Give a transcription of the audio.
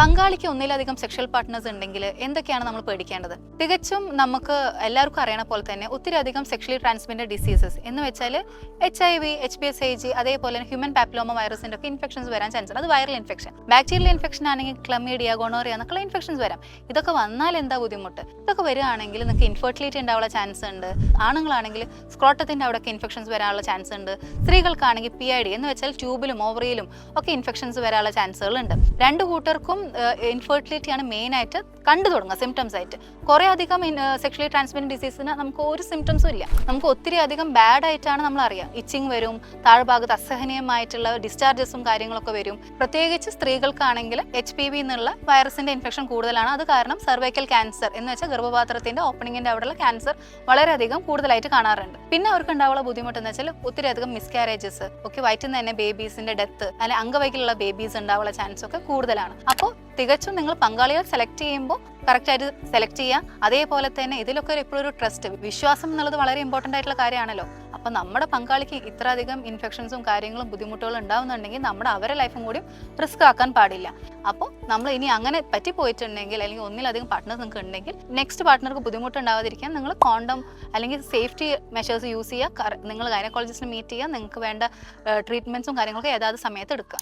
പങ്കാളിക്ക് ഒന്നിലധികം sexual partners ഉണ്ടെങ്കിൽ എന്തൊക്കെയാണ് നമ്മൾ പേടിക്കേണ്ടത്? തികച്ചും നമുക്ക് എല്ലാവർക്കും അറിയണ പോലെ തന്നെ ഒത്തിരി അധികം സെക്ഷലി ട്രാൻസ്മിറ്റഡ് ഡിസീസസ് എന്ന് വെച്ചാൽ H I V H B S I G അതേപോലെ ഹ്യൂമൻ പാപ്ലോമ വൈറസിന്റെ ഒക്കെ ഇൻഫെക്ഷൻസ് വരാൻ ചാൻസ് ഉണ്ട്. അത് വൈറൽ ഇൻഫെക്ഷൻ ബാക്ടീരിയൽ ഇൻഫെക്ഷൻ ആണെങ്കിൽ ക്ലമീഡിയ ഗോണോറിയ എന്നൊക്കെയുള്ള ഇൻഫെക്ഷൻസ് വരാം. ഇതൊക്കെ വന്നാൽ എന്താ ബുദ്ധിമുട്ട്? ഇതൊക്കെ വരികയാണെങ്കിൽ നിങ്ങൾക്ക് ഇൻഫെർട്ടിലിറ്റി ഉണ്ടാവാനുള്ള ചാൻസ് ഉണ്ട്. ആണുങ്ങളാണെങ്കിൽ സ്ക്രോട്ടത്തിന്റെ അവിടെയൊക്കെ ഇൻഫെക്ഷൻസ് വരാനുള്ള ചാൻസ് ഉണ്ട്. സ്ത്രീകൾക്കാണെങ്കിൽ പി ഐ ഡി എന്ന് വെച്ചാൽ ട്യൂബിലും ഓവറിയിലും ഒക്കെ ഇൻഫെക്ഷൻസ് വരാനുള്ള ചാൻസുകൾ ഉണ്ട് രണ്ട് കൂട്ടർക്കും ഇൻഫെർട്ടിലിറ്റി ആണ് മെയിൻ ആയിട്ട് കണ്ടു തുടങ്ങുക സിംറ്റംസ് ആയിട്ട്. കുറേ അധികം സെക്ഷലി ട്രാൻസ്മിറ്റഡ് ഡിസീസിന് നമുക്ക് ഒരു സിംറ്റംസും ഇല്ല. നമുക്ക് ഒത്തിരി അധികം ബാഡ് ആയിട്ടാണ് നമ്മൾ അറിയാം ഇച്ചിങ് വരും താഴ്ഭാഗത്ത് അസഹനീയമായിട്ടുള്ള ഡിസ്ചാർജസും കാര്യങ്ങളൊക്കെ വരും. പ്രത്യേകിച്ച് സ്ത്രീകൾക്കാണെങ്കിൽ എച്ച് പി വി എന്നുള്ള വൈറസിന്റെ ഇൻഫെക്ഷൻ കൂടുതലാണ്. അത് കാരണം സർവൈക്കൽ ക്യാൻസർ എന്ന് വെച്ചാൽ ഗർഭപാത്രത്തിന്റെ ഓപ്പണിങ്ങിന്റെ അവിടെയുള്ള ക്യാൻസർ വളരെയധികം കൂടുതലായിട്ട് കാണാറുണ്ട്. പിന്നെ അവർക്ക് ഉണ്ടാവുള്ള ബുദ്ധിമുട്ട് എന്ന് വെച്ചാൽ ഒത്തിരി അധികം മിസ്കാരേജസ് ഒക്കെ വയറ്റിൽ നിന്ന് തന്നെ ബേബീസിന്റെ ഡെത്ത് അല്ലെങ്കിൽ അംഗവൈകല്യമുള്ള ബേബീസ് ഉണ്ടാവുള്ള ചാൻസ് ഒക്കെ കൂടുതലാണ്. അപ്പോൾ തികച്ചും നിങ്ങൾ പങ്കാളികൾ സെലക്ട് ചെയ്യുമ്പോൾ കറക്റ്റായിട്ട് സെലക്ട് ചെയ്യുക. അതേപോലെ തന്നെ ഇതിലൊക്കെ ഒരു എപ്പോഴും ഒരു ട്രസ്റ്റ് വിശ്വാസം എന്നുള്ളത് വളരെ ഇമ്പോർട്ടന്റ് ആയിട്ടുള്ള കാര്യമാണല്ലോ. അപ്പോൾ നമ്മുടെ പങ്കാളിക്ക് ഇത്രയധികം ഇൻഫെക്ഷൻസും കാര്യങ്ങളും ബുദ്ധിമുട്ടുകളും ഉണ്ടാവുന്നുണ്ടെങ്കിൽ നമ്മുടെ അവരെ ലൈഫും കൂടി റിസ്ക് ആക്കാൻ പാടില്ല. അപ്പോൾ നമ്മൾ ഇനി അങ്ങനെ പറ്റി പോയിട്ടുണ്ടെങ്കിൽ അല്ലെങ്കിൽ ഒന്നിലധികം പാർട്ട്നേഴ്സ് നിങ്ങൾക്ക് ഉണ്ടെങ്കിൽ നെക്സ്റ്റ് പാർട്ട്ണർക്ക് ബുദ്ധിമുട്ടുണ്ടാവാതിരിക്കാൻ നിങ്ങൾ കോണ്ടം അല്ലെങ്കിൽ സേഫ്റ്റി മെഷേഴ്സ് യൂസ് ചെയ്യുക. നിങ്ങൾ ഗൈനക്കോളജിസ്റ്റിനെ മീറ്റ് ചെയ്യുക. നിങ്ങൾക്ക് വേണ്ട ട്രീറ്റ്മെന്റ്സും കാര്യങ്ങളൊക്കെ ഏതാത് സമയത്ത് എടുക്കുക.